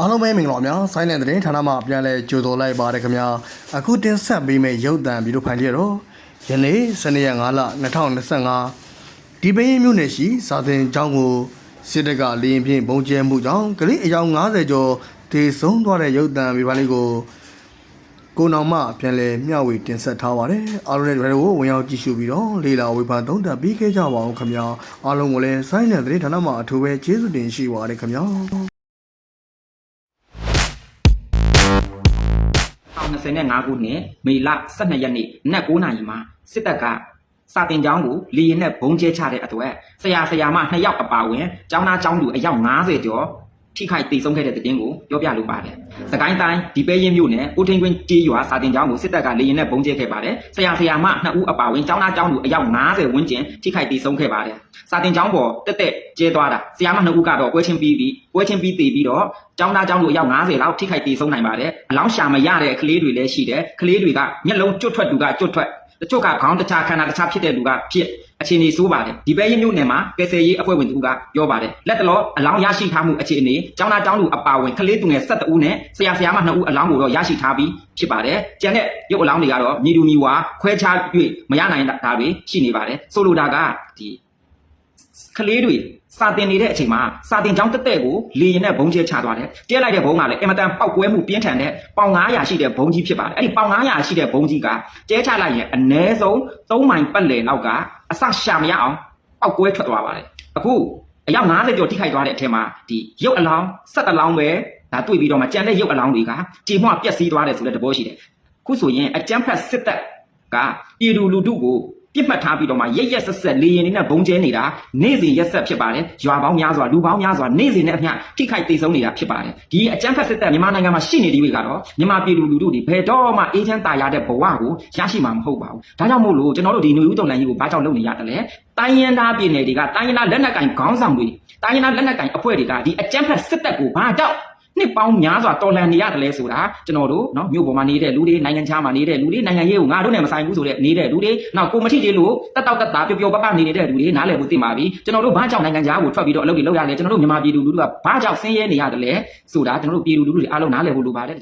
အားလုံးပဲမင်္ဂလာပါများဆိုင်းတဲ့သတင်းဌာနမှာပြန်လဲကြိုဆိုလိုက်ပါတယ်ခင်ဗျာအခုတင်ဆက်ပေးမယ့်ရုပ်သံဗီဒီယိုဖိုင်လေးတော့ယနေ့စနေရက်5လ2025ဒီပင်းမြို့နယ်ရှိစာသင်ကျောင်းကိုစစ်တပ်ကလေရင်ဖြင့်ပုံကျဲမှုကြောင့်ကလေးအယောက်90ကျော်ဒေဆုံးသွားတဲ့ရုပ်သံဗီဒီယိုဖိုင်လေးကိုကိုနောင်မပြန်လဲမျှဝေတင်ဆက်ထားပါတယ်အားလုံးလည်းဒီဗီဒီယိုကိုဝင်ရောက်ကြည့်ရှုပြီးတော့လေလာဝေဖန်သုံးသပ်ပြီးခဲ့ကြပါအောင်ခင်ဗျာအားလုံးကိုလည်းဆိုင်းတဲ့သတင်းဌာနမှာအထူးပဲကျေးဇူးတင်ရှိပါတယ်ခင်ဗျာ 2025ခုနှစ်မေလ12ရက်နေ့နက်9:00နာရီမှာစစ်တပ်ကစာတင်ကျောင်းကိုလေရင်နဲ့ဘုံကျဲချတဲ့အတွက်ဆရာဆရာမ2ယောက်အပါအဝင်ကျောင်းသားကျောင်းသူအယောက်90ကျော် ထိခိုက်ဒေဆုံးခဲ့တဲ့တဲ့တင်ကိုပြောပြလိုပါတယ်။စကိုင်းတိုင်းဒီပဲရင်မြို့နယ်ဦးထင်းကွင်းတီးရွာစာတင်ကျောင်းကိုစစ်တပ်ကလေရင်နဲ့ဘုံကျဲခဲ့ပါတယ်။ဆရာဆရာမ2ဦးအပါအဝင်ကျောင်းသားကျောင်းသူအယောက်90ဝန်းကျင်ထိခိုက်ဒေဆုံးခဲ့ပါတယ်။စာတင်ကျောင်းပေါ်တက်တက်ကျဲသွားတာဆရာမ2ဦးကတော့ပွဲချင်းပြီးပြီးပွဲချင်းပြီးတည်ပြီးတော့ကျောင်းသားကျောင်းသူအယောက်90လောက်ထိခိုက်ဒေဆုံးနိုင်ပါတယ်။အလောင်းရှာမရတဲ့ကလေးတွေလည်းရှိတယ်။ကလေးတွေကမျက်လုံးကျွတ်ထွက်သူကကျွတ်ထွက် တချို့ကခေါင်းတခြားခန္ဓာတခြားဖြစ်တဲ့လူကဖြစ်အခြေအနေဆိုးပါတယ်ဒီပဲရင်မြို့နယ်မှာကယ်ဆယ်ရေးအဖွဲ့ဝင်တူကပြောပါတယ်လက်တလောအလောင်းရရှိထားမှုအခြေအနေကျောင်းသားကျောင်းသူအပါဝင်ကလေးသူငယ်12ဦးနဲ့ဆရာဆရာမ2ဦးအလောင်းကိုတော့ရရှိထားပြီးဖြစ်ပါတယ်ကျန်တဲ့ရုပ်အလောင်းတွေကတော့ညီတူညီဝါခွဲခြား၍မရနိုင်တာတွေရှိနေပါတယ်ဆိုလိုတာကဒီ ကလေးတွေစာတင်နေတဲ့အချိန်မှာစာတင်ကျောင်းတက်တဲ့ကိုလေရင်နဲ့ဘုံကျဲချသွားတယ်။ကျဲလိုက်တဲ့ဘုံကလည်းအင်မတန်ပောက်ကွဲမှုပြင်းထန်တဲ့ပေါင်900ရှိတဲ့ဘုံကြီးဖြစ်ပါတယ်။အဲ့ဒီပေါင်900ရှိတဲ့ဘုံကြီးကကျဲချလိုက်ရင်အ ਨੇ ဆုံး3မိုင်ပတ်လည်လောက်ကအစရှာမရအောင်ပောက်ကွဲထွက်သွားပါတယ်။အခုအယောက်90ကျော်ထိခိုက်သွားတဲ့အထက်မှာဒီရုပ်အလောင်း17လောင်းပဲဒါတွေ့ပြီးတော့မှကြံတဲ့ရုပ်အလောင်းတွေကကြေမွပျက်စီးသွားတယ်ဆိုတဲ့သဘောရှိတယ်။ခုဆိုရင်အကြမ်းဖက်စစ်တပ်ကပြည်သူလူထုကို ပြစ်မှတ်ထားပြီးတော့မှရက်ရက်ဆက်ဆက်လေရင်နဲ့ဘုံကျဲနေတာနေ့စဉ်ရက်ဆက်ဖြစ်ပါတယ်ရွာပေါင်းများစွာလူပေါင်းများစွာနေ့စဉ်နဲ့အမျှထိခိုက်ဒေဆုံးနေတာဖြစ်ပါတယ်ဒီအကြမ်းဖက်စစ်တပ်မြန်မာနိုင်ငံမှာရှိနေဒီတွေကတော့မြန်မာပြည်သူလူထုတွေဘယ်တော့မှအေးချမ်းသာရတဲ့ဘဝကိုရရှိမှာမဟုတ်ပါဘူးဒါကြောင့်မို့လို့ကျွန်တော်တို့ဒီຫນွေဦးတော်လိုင်းကြီးကိုဘာကြောင့်လုပ်နေရတယ်လဲတိုင်းရင်းသားပြည်နယ်တွေကတိုင်းရင်းသားလက်နက်ကင်ခေါင်းဆောင်တွေတိုင်းရင်းသားလက်နက်ကင်အဖွဲ့တွေကဒီအကြမ်းဖက်စစ်တပ်ကိုဘာကြောင့် နှစ်ပေါင်းများစွာတော်လှန်နေရတယ်လဲဆိုတာကျွန်တော်တို့နော်မြို့ပေါ်မှာနေတဲ့လူတွေနိုင်ငံခြားမှာနေတဲ့လူတွေနိုင်ငံရေးကိုငါတို့နဲ့မဆိုင်ဘူးဆိုတဲ့နေတဲ့လူတွေနောက်ကိုမထိသေးလို့တက်တောက်တက်တာပျော်ပျော်ပပနေနေတဲ့လူတွေနားလည်ဖို့သိပါပြီကျွန်တော်တို့ဘာကြောင့်နိုင်ငံခြားကိုထွက်ပြီးတော့အလုပ်တွေလုပ်ရလဲကျွန်တော်တို့မြန်မာပြည်သူလူထုကဘာကြောင့်ဆင်းရဲနေရတယ်လဲဆိုတာကျွန်တော်တို့ပြည်သူလူထုတွေအားလုံးနားလည်ဖို့လိုပါတယ်